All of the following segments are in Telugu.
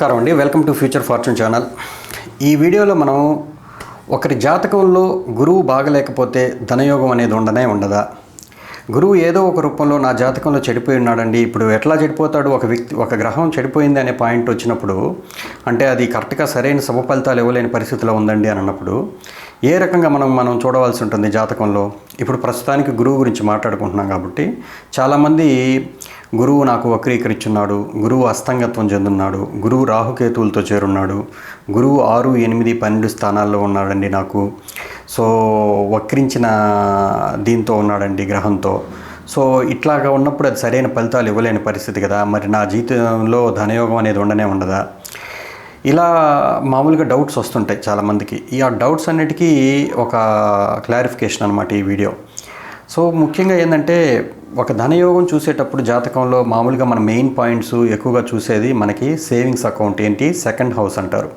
నమస్కారం అండి. Welcome to future fortune channel ఈ వీడియోలో మనం ఒకరి జాతకంలో గురువు బాగలేకపోతే ధనయోగం అనేది ఉండనే ఉండదా? గురువు ఏదో ఒక రూపంలో నా జాతకంలో చెడిపోయి ఉన్నాడండి. ఇప్పుడు ఎట్లా చెడిపోతాడు? ఒక వ్యక్తి ఒక గ్రహం చెడిపోయింది అనే పాయింట్ వచ్చినప్పుడు అంటే అది కరెక్ట్గా సరైన శుభ ఫలితాలు ఇవ్వలేని పరిస్థితిలో ఉందండి అని అన్నప్పుడు ఏ రకంగా మనం మనం చూడవలసి ఉంటుంది జాతకంలో? ఇప్పుడు ప్రస్తుతానికి గురువు గురించి మాట్లాడుకుంటున్నాం కాబట్టి చాలామంది గురువు నాకు వక్రీకరించున్నాడు గురువు అస్తంగత్వం చెందున్నాడు గురువు రాహుకేతువులతో చేరున్నాడు గురువు ఆరు ఎనిమిది పన్నెండు స్థానాల్లో ఉన్నాడండి నాకు. సో వక్రించిన దీంతో ఉన్నాడండి గ్రహంతో. సో ఇట్లాగా ఉన్నప్పుడు అది సరైన ఫలితాలు ఇవ్వలేని పరిస్థితి కదా మరి నా జీవితంలో ధనయోగం అనేది ఉండనే ఉండదా? ఇలా మామూలుగా డౌట్స్ వస్తుంటాయి చాలామందికి. ఈ ఆ డౌట్స్ అన్నిటికీ ఒక క్లారిఫికేషన్ అనమాట ఈ వీడియో. సో ముఖ్యంగా ఏంటంటే ఒక ధనయోగం చూసేటప్పుడు జాతకంలో మామూలుగా మన మెయిన్ పాయింట్స్ ఎక్కువగా చూసేది మనకి సేవింగ్స్ అకౌంట్ ఏంటి? సెకండ్ హౌస్ అంటారు.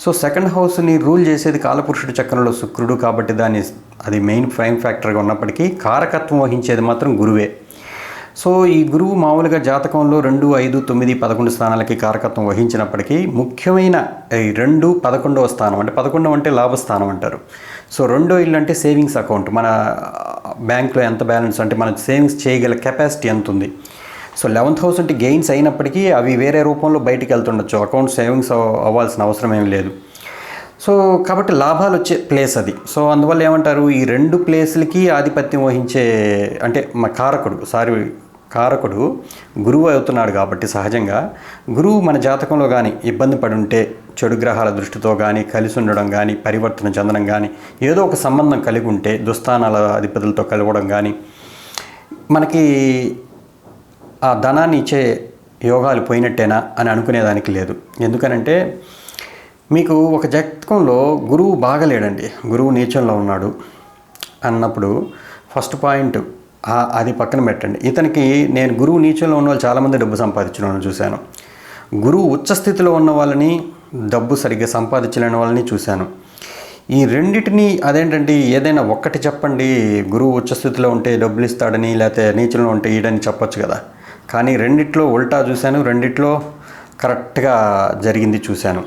సో సెకండ్ హౌస్ని రూల్ చేసేది కాలపురుషుడి చక్రంలో శుక్రుడు కాబట్టి దాని అది మెయిన్ ప్రైమ్ ఫ్యాక్టర్గా ఉన్నప్పటికీ కారకత్వం వహించేది మాత్రం గురువే. సో ఈ గురువు మామూలుగా జాతకంలో రెండు ఐదు తొమ్మిది పదకొండు స్థానాలకి కారకత్వం వహించినప్పటికీ ముఖ్యమైన ఈ రెండు పదకొండవ స్థానం అంటే పదకొండవ అంటే లాభస్థానం అంటారు. సో రెండో ఇల్లు అంటే సేవింగ్స్ అకౌంట్. మన బ్యాంక్లో ఎంత బ్యాలెన్స్ అంటే మన సేవింగ్స్ చేయగల కెపాసిటీ ఎంత ఉంది? సో లెవెన్ థౌసండ్ గెయిన్స్ అయినప్పటికీ అవి వేరే రూపంలో బయటికి వెళ్తుండొచ్చు. అకౌంట్ సేవింగ్స్ అవ్వాల్సిన అవసరం ఏం లేదు. సో కాబట్టి లాభాలు వచ్చే ప్లేస్ అది. సో అందువల్ల ఏమంటారు? ఈ రెండు ప్లేస్లకి ఆధిపత్యం వహించే అంటే మా కారకుడు సారీ కారకుడు గురువు అవుతున్నాడు కాబట్టి సహజంగా. గురువు మన జాతకంలో కానీ ఇబ్బంది పడి ఉంటే చెడు గ్రహాల దృష్టితో కానీ కలిసి ఉండడం కానీ పరివర్తన చెందడం కానీ ఏదో ఒక సంబంధం కలిగి ఉంటే దుస్థానాల అధిపతులతో కలవడం కానీ మనకి ఆ ధనాన్ని ఇచ్చే యోగాలు పోయినట్టేనా అని అనుకునేదానికి లేదు. ఎందుకనంటే మీకు ఒక జతకంలో గురువు బాగలేడండి. గురువు నీచంలో ఉన్నాడు అన్నప్పుడు ఫస్ట్ పాయింట్ అది పక్కన పెట్టండి. ఇతనికి నేను గురువు నీచంలో ఉన్న వాళ్ళు చాలామంది డబ్బు సంపాదించిన చూశాను. గురువు ఉచ్చ స్థితిలో ఉన్న వాళ్ళని డబ్బు సరిగ్గా సంపాదించలేని వాళ్ళని చూశాను. ఈ రెండిటిని అదేంటంటే ఏదైనా ఒక్కటి చెప్పండి. గురువు ఉచ్చస్థితిలో ఉంటే డబ్బులు ఇస్తాడని లేకపోతే నీచంలో ఉంటే ఈడని చెప్పొచ్చు కదా. కానీ రెండిట్లో ఉల్టా చూశాను. రెండిట్లో కరెక్ట్గా జరిగింది చూశాను.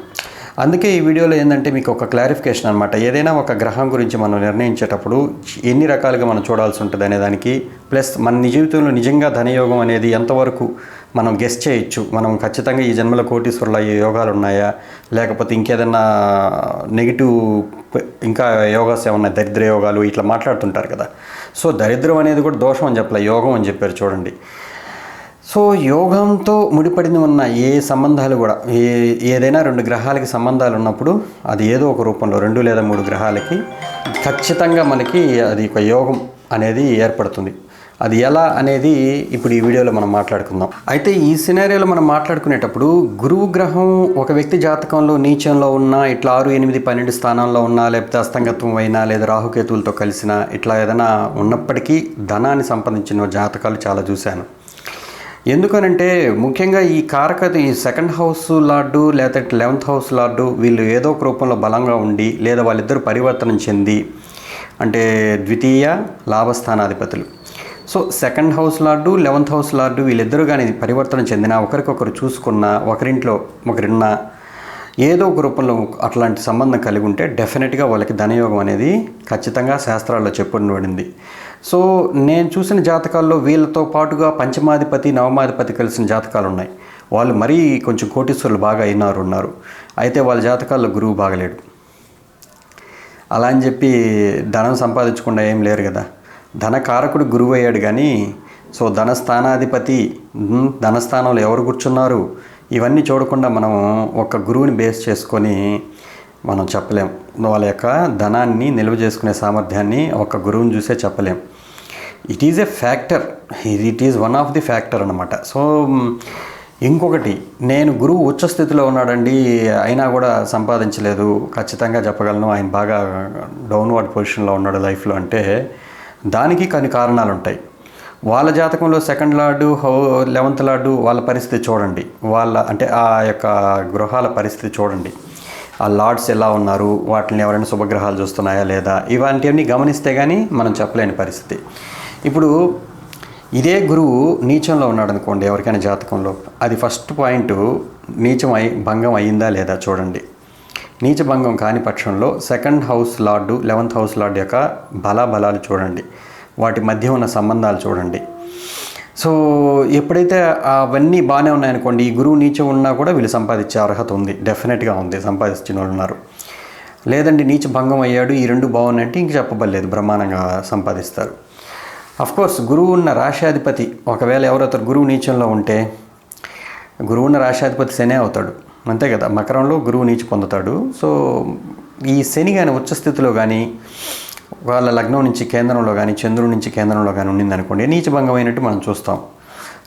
అందుకే ఈ వీడియోలో ఏంటంటే మీకు ఒక క్లారిఫికేషన్ అనమాట ఏదైనా ఒక గ్రహం గురించి మనం నిర్ణయించేటప్పుడు ఎన్ని రకాలుగా మనం చూడాల్సి ఉంటుంది అనే దానికి ప్లస్ మన నిజ జీవితంలో నిజంగా ధనయోగం అనేది ఎంతవరకు మనం గెస్ట్ చేయొచ్చు. మనం ఖచ్చితంగా ఈ జన్మల కోటీశ్వరులు అయ్యే యోగాలు ఉన్నాయా? లేకపోతే ఇంకేదన్నా నెగిటివ్ ఇంకా యోగాస్ ఏమన్నా దరిద్ర యోగాలు ఇట్లా మాట్లాడుతుంటారు కదా. సో దరిద్రం అనేది కూడా దోషం అని చెప్పలే యోగం అని చెప్పారు చూడండి. సో యోగంతో ముడిపడిన ఉన్న ఏ సంబంధాలు కూడా ఏ ఏదైనా రెండు గ్రహాలకి సంబంధాలు ఉన్నప్పుడు అది ఏదో ఒక రూపంలో రెండు లేదా మూడు గ్రహాలకి ఖచ్చితంగా మనకి అది ఒక యోగం అనేది ఏర్పడుతుంది. అది ఎలా అనేది ఇప్పుడు ఈ వీడియోలో మనం మాట్లాడుకుందాం. అయితే ఈ సినారియోలో మనం మాట్లాడుకునేటప్పుడు గురువు గ్రహం ఒక వ్యక్తి జాతకంలో నీచంలో ఉన్నా ఇట్లా ఆరు ఎనిమిది పన్నెండు స్థానాల్లో ఉన్నా లేకపోతే అస్తంగత్వం అయినా లేదా రాహుకేతువులతో కలిసిన ఇట్లా ఏదైనా ఉన్నప్పటికీ ధనాన్ని సంపాదించిన జాతకాలు చాలా చూశాను. ఎందుకనంటే ముఖ్యంగా ఈ కారక ఈ సెకండ్ హౌస్ లార్డు లేకపోతే లెవెన్త్ హౌస్ లార్డు వీళ్ళు ఏదో ఒక రూపంలో బలంగా ఉండి లేదా వాళ్ళిద్దరు పరివర్తన చెంది అంటే ద్వితీయ లాభస్థానాధిపతులు. So second house lord eleventh house lord వీళ్ళిద్దరూ కానీ పరివర్తన చెందిన ఒకరికొకరు చూసుకున్న ఒకరింట్లో ఒకరున్న ఏదో ఒక రూపంలో అట్లాంటి సంబంధం కలిగి ఉంటే డెఫినెట్గా వాళ్ళకి ధనయోగం అనేది ఖచ్చితంగా శాస్త్రాల్లో చెప్పబడింది సో నేను చూసిన జాతకాల్లో వీళ్ళతో పాటుగా పంచమాధిపతి నవమాధిపతి కలిసిన జాతకాలు ఉన్నాయి వాళ్ళు మరీ కొంచెం కోటీశ్వరులు బాగా అయినారు ఉన్నారు అయితే వాళ్ళ జాతకాల్లో గురువు బాగలేడు. అలా అని చెప్పి ధనం సంపాదించకుండా ఏం లేరు కదా. ధనకారకుడు గురువు అయ్యాడు కానీ సో ధనస్థానాధిపతి ధనస్థానంలో ఎవరు కూర్చున్నారు? ఇవన్నీ చూడకుండా మనం ఒక గురువుని బేస్ చేసుకొని మనం చెప్పలేం. వాళ్ళ యొక్క ధనాన్ని నిల్వ చేసుకునే సామర్థ్యాన్ని ఒక గురువుని చూసే చెప్పలేం. It is a factor it is one of the factor అనమాట సో ఇంకొకటి నేను గురువు ఉచ్చ స్థితిలో ఉన్నాడండి అయినా కూడా సంపాదించలేదు ఖచ్చితంగా చెప్పగలను ఆయన బాగా డౌన్వర్డ్ పొజిషన్లో ఉన్నాడు లైఫ్లో అంటే దానికి కొన్ని కారణాలు ఉంటాయి వాళ్ళ జాతకంలో second lord how eleventh lord వాళ్ళ పరిస్థితి చూడండి. వాళ్ళ అంటే ఆ యొక్క గృహాల పరిస్థితి చూడండి. ఆ లార్డ్స్ ఎలా ఉన్నారు? వాటిని ఎవరైనా శుభగ్రహాలు చూస్తున్నాయా లేదా? ఇలాంటివన్నీ గమనిస్తే కానీ మనం చెప్పలేని పరిస్థితి. ఇప్పుడు ఇదే గురువు నీచంలో ఉన్నాడు అనుకోండి ఎవరికైనా జాతకంలో. అది ఫస్ట్ పాయింట్ నీచం అయి భంగం అయిందా లేదా చూడండి. నీచ భంగం కాని పక్షంలో second house lord eleventh house lord యొక్క బలాబలాలు చూడండి. వాటి మధ్య ఉన్న సంబంధాలు చూడండి. సో ఎప్పుడైతే అవన్నీ బాగానే ఉన్నాయనుకోండి ఈ గురువు నీచం ఉన్నా కూడా వీళ్ళు సంపాదించే అర్హత ఉంది. డెఫినెట్గా ఉంది సంపాదించిన వాళ్ళు ఉన్నారు. లేదండి నీచ భంగం అయ్యాడు ఈ రెండు బాగున్నాయంటే ఇంక చెప్పబడలేదు బ్రహ్మాండంగా సంపాదిస్తారు. కోర్స్ గురువు ఉన్న రాశాధిపతి ఒకవేళ ఎవరైతే గురువు నీచంలో ఉంటే గురువు ఉన్న రాశాధిపతి శనే అవుతాడు. అంతే కదా మకరంలో గురువు నీచి పొందుతాడు. సో ఈ శని కానీ ఉచ్చ స్థితిలో కానీ వాళ్ళ లగ్నం నుంచి కేంద్రంలో కానీ చంద్రుడి నుంచి కేంద్రంలో కానీ ఉండిందనుకోండి నీచభంగం అయినట్టు మనం చూస్తాం.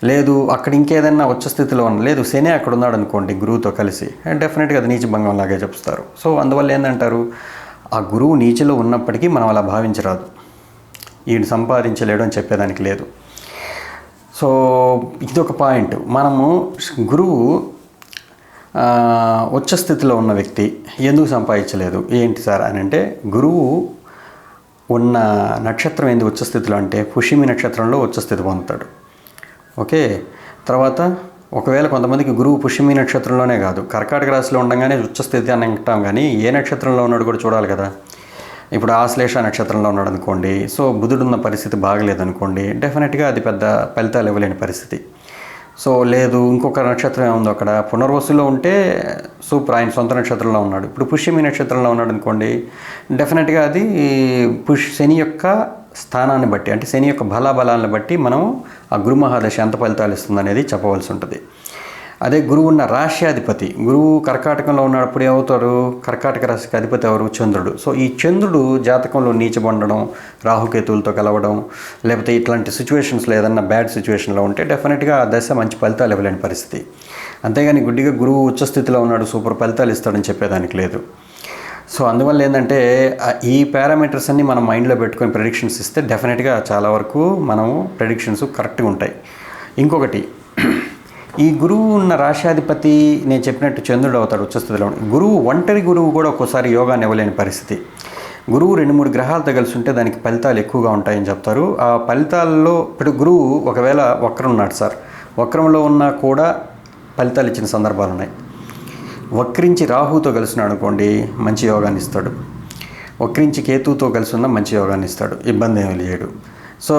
లేదు అక్కడ ఇంకేదన్నా ఉచ్చ స్థితిలో ఉన్న లేదు శని అక్కడ ఉన్నాడు అనుకోండి గురువుతో కలిసి డెఫినెట్గా అది నీచభంగం లాగే చెప్తారు. సో అందువల్ల ఏంటంటారు ఆ గురువు నీచిలో ఉన్నప్పటికీ మనం అలా భావించరాదు. ఈయన సంపాదించలేడు అని చెప్పేదానికి లేదు. సో ఇది ఒక పాయింట్. మనము గురువు ఉచ్చ స్థితిలో ఉన్న వ్యక్తి ఎందుకు సంపాదించలేదు? ఏంటి సార్ అని అంటే గురువు ఉన్న నక్షత్రం ఏంది ఉచ్చ స్థితిలో అంటే పుషిమి నక్షత్రంలో ఉచ్చ స్థితి పొందుతాడు. ఓకే? తర్వాత ఒకవేళ కొంతమందికి గురువు పుష్యమి నక్షత్రంలోనే కాదు కర్కాటక రాశిలో ఉండగానే ఉచ్చ స్థితి అని అంటాం కానీ ఏ నక్షత్రంలో ఉన్నాడు కూడా చూడాలి కదా. ఇప్పుడు ఆశ్లేష నక్షత్రంలో ఉన్నాడు అనుకోండి సో బుధుడున్న పరిస్థితి పరిస్థితి బాగలేదనుకోండి డెఫినెట్గా అది పెద్ద ఫలితాలు ఇవ్వలేని పరిస్థితి. సో లేదు ఇంకొక నక్షత్రం ఏముంది అక్కడ? పునర్వసులో ఉంటే సూపర్ ఆయన సొంత నక్షత్రంలో ఉన్నాడు. ఇప్పుడు పుష్యమి నక్షత్రంలో ఉన్నాడు అనుకోండి డెఫినెట్గా అది పుష్ శని యొక్క స్థానాన్ని బట్టి అంటే శని యొక్క బలాబలాలను బట్టి మనం ఆ గురుమహాదశ ఎంత ఫలితాలు ఇస్తుంది అనేది చెప్పవలసి ఉంటుంది. అదే గురువు ఉన్న రాశ్యాధిపతి. గురువు కర్కాటకంలో ఉన్నప్పుడు ఏమవుతారు కర్కాటక రాశికి అధిపతి ఎవరు? చంద్రుడు. సో ఈ చంద్రుడు జాతకంలో నీచబొండడం రాహుకేతువులతో కలవడం లేకపోతే ఇట్లాంటి సిచ్యువేషన్స్లో ఏదన్నా బ్యాడ్ సిచ్యువేషన్లో ఉంటే డెఫినెట్గా ఆ దశ మంచి ఫలితాలు ఇవ్వలేని పరిస్థితి. అంతేగాని గుడ్డిగా గురువు ఉచ్చస్థితిలో ఉన్నాడు సూపర్ ఫలితాలు ఇస్తాడని చెప్పేదానికి లేదు. సో అందువల్ల ఏంటంటే ఈ పారామీటర్స్ అన్నీ మనం మైండ్లో పెట్టుకొని ప్రెడిక్షన్స్ ఇస్తే డెఫినెట్గా చాలా వరకు మనము ప్రెడిక్షన్స్ కరెక్ట్గా ఉంటాయి. ఇంకొకటి ఈ గురువు ఉన్న రాశాధిపతి నేను చెప్పినట్టు చంద్రుడు అవుతాడు ఉచ్చస్థితిలో. గురువు ఒంటరి గురువు కూడా ఒక్కోసారి యోగాన్ని ఇవ్వలేని పరిస్థితి. గురువు రెండు మూడు గ్రహాలతో కలిసి ఉంటే దానికి ఫలితాలు ఎక్కువగా ఉంటాయని చెప్తారు. ఆ ఫలితాల్లో ఇప్పుడు గురువు ఒకవేళ వక్రం ఉన్నాడు సార్. వక్రంలో ఉన్నా కూడా ఫలితాలు ఇచ్చిన సందర్భాలు ఉన్నాయి. వక్రించి రాహుతో కలిసినాడు అనుకోండి మంచి యోగాన్ని ఇస్తాడు. వక్రించి కేతువుతో కలిసి ఉన్న మంచి యోగాన్ని ఇస్తాడు. ఇబ్బంది ఏమీ లేడు సో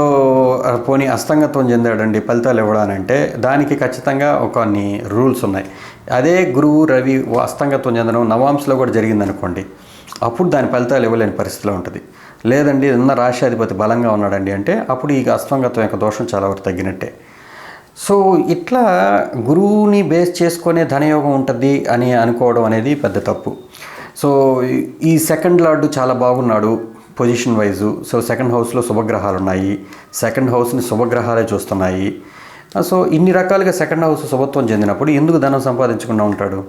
పోనీ అస్తంగత్వం చెందాడండి ఫలితాలు ఇవ్వడానంటే దానికి ఖచ్చితంగా ఒక కొన్ని రూల్స్ ఉన్నాయి. అదే గురువు రవి అస్తంగత్వం చెందడం నవాంశలో కూడా జరిగిందనుకోండి అప్పుడు దాని ఫలితాలు ఇవ్వలేని పరిస్థితిలో ఉంటుంది. లేదండి ఉన్న రాష్ట్రాధిపతి బలంగా ఉన్నాడండి అంటే అప్పుడు ఈ అస్తంగత్వం యొక్క దోషం చాలా వరకు తగ్గినట్టే. సో ఇట్లా గురువుని బేస్ చేసుకునే ధనయోగం ఉంటుంది అని అనుకోవడం అనేది పెద్ద తప్పు. సో ఈ సెకండ్ లార్డు చాలా బాగున్నాడు పొజిషన్ వైజు. సో సెకండ్ హౌస్లో శుభగ్రహాలు ఉన్నాయి సెకండ్ హౌస్ని శుభగ్రహాలే చూస్తున్నాయి. సో ఇన్ని రకాలుగా సెకండ్ హౌస్ శుభత్వం చెందినప్పుడు ఎందుకు ధనం సంపాదించకుండా ఉంటాడు?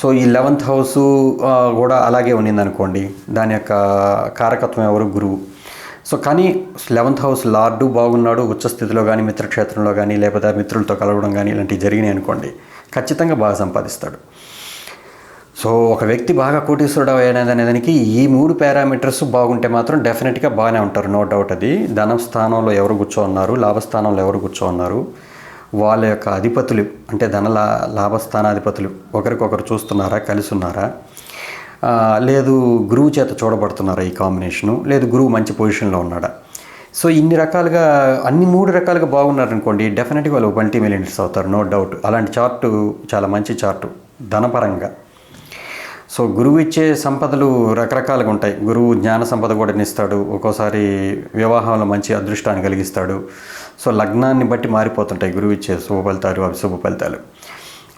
సో ఈ లెవెంత్ హౌస్ కూడా అలాగే ఉన్నిందనుకోండి దాని యొక్క కారకత్వం ఎవరు? గురువు. సో కానీ లెవెంత్ హౌస్ లార్డు బాగున్నాడు ఉచ్చస్థితిలో కానీ మిత్రక్షేత్రంలో కానీ లేకపోతే మిత్రులతో కలవడం కానీ ఇలాంటివి జరిగినాయి అనుకోండి ఖచ్చితంగా బాగా సంపాదిస్తాడు. సో ఒక వ్యక్తి బాగా కోటీశ్వరుడు అయ్యాడనే దానికి ఈ మూడు పారామీటర్స్ బాగుంటే మాత్రం డెఫినెట్గా బాగానే ఉంటారు నో డౌట్ అది. ధనం స్థానంలో ఎవరు కూర్చో ఉన్నారు లాభస్థానంలో ఎవరు కూర్చో ఉన్నారు వాళ్ళ యొక్క అధిపతులు అంటే ధన లా లాభస్థానాధిపతులు ఒకరికొకరు చూస్తున్నారా కలిసి ఉన్నారా లేదు గురువు చేత చూడబడుతున్నారా ఈ కాంబినేషను? లేదు గురువు మంచి పొజిషన్లో ఉన్నాడా? సో ఇన్ని రకాలుగా అన్ని మూడు రకాలుగా బాగున్నారనుకోండి డెఫినెట్గా వాళ్ళు మల్టీ మిలియనర్స్ అవుతారు నో డౌట్. అలాంటి చార్టు చాలా మంచి చార్టు ధనపరంగా. సో గురువు ఇచ్చే సంపదలు రకరకాలుగా ఉంటాయి. గురువు జ్ఞాన సంపద కూడా ఇస్తాడు ఒక్కోసారి వివాహంలో మంచి అదృష్టాన్ని కలిగిస్తాడు. సో లగ్నాన్ని బట్టి మారిపోతుంటాయి గురువు ఇచ్చే శుభ ఫలితాలు. అశుభ ఫలితాలు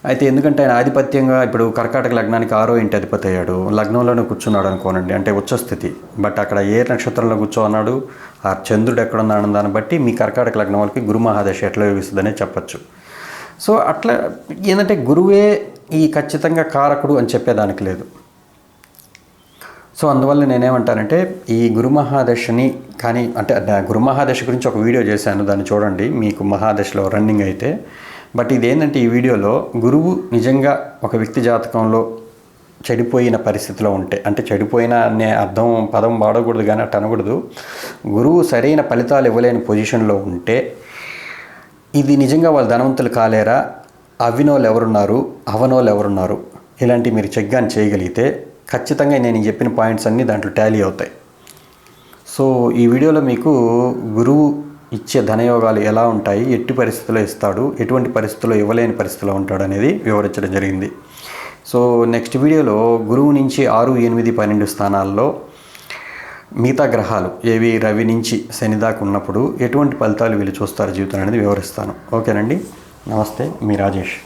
అయితే ఎందుకంటే ఆయన ఆధిపత్యంగా ఇప్పుడు కర్కాటక లగ్నానికి ఆరో ఇంటి అధిపతి అయ్యాడు. లగ్నంలోనే కూర్చున్నాడు అనుకోనండి. అంటే ఉచ్చస్థితి. బట్ అక్కడ ఏ నక్షత్రంలో కూర్చోన్నాడు? ఆ చంద్రుడు ఎక్కడున్నాడు దాన్ని బట్టి మీ కర్కాటక లగ్నం వాళ్ళకి గురు మహాదశ ఎట్లా యోగిస్తుందనే చెప్పచ్చు. సో అట్లా ఏంటంటే గురువే ఈ ఖచ్చితంగా కారకుడు అని చెప్పేదానికి లేదు. సో అందువల్ల నేనేమంటానంటే ఈ గురు మహాదశని కానీ అంటే గురు మహాదశ గురించి ఒక వీడియో చేశాను దాన్ని చూడండి మీకు మహాదశలో రన్నింగ్ అయితే. బట్ ఇదేంటంటే ఈ వీడియోలో గురువు నిజంగా ఒక వ్యక్తి జాతకంలో చెడిపోయిన పరిస్థితిలో ఉంటే అంటే చెడిపోయిన అనే అర్థం పదం వాడకూడదు కానీ అట్ట అనకూడదు. గురువు సరైన ఫలితాలు ఇవ్వలేని పొజిషన్లో ఉంటే ఇది నిజంగా వాళ్ళు ధనవంతులు కాలేరా? అవినోళ్ళు ఎవరున్నారు? అవనోళ్ళు ఎవరున్నారు? ఇలాంటివి మీరు చెక్ కానీ చేయగలిగితే ఖచ్చితంగా నేను చెప్పిన పాయింట్స్ అన్నీ దాంట్లో టాలీ అవుతాయి. సో ఈ వీడియోలో మీకు గురువు ఇచ్చే ధనయోగాలు ఎలా ఉంటాయి? ఎట్టి పరిస్థితుల్లో ఇస్తాడు? ఎటువంటి పరిస్థితుల్లో ఇవ్వలేని పరిస్థితిలో ఉంటాడు అనేది వివరించడం జరిగింది. సో నెక్స్ట్ వీడియోలో గురువు నుంచి ఆరు ఎనిమిది పన్నెండు స్థానాల్లో మిగతా గ్రహాలు ఏవి రవి నుంచి శని దాకా ఉన్నప్పుడు ఎటువంటి ఫలితాలు వీళ్ళు చూస్తారు జీవితం అనేది వివరిస్తాను. ఓకేనండి? నమస్తే మీ రాజేష్.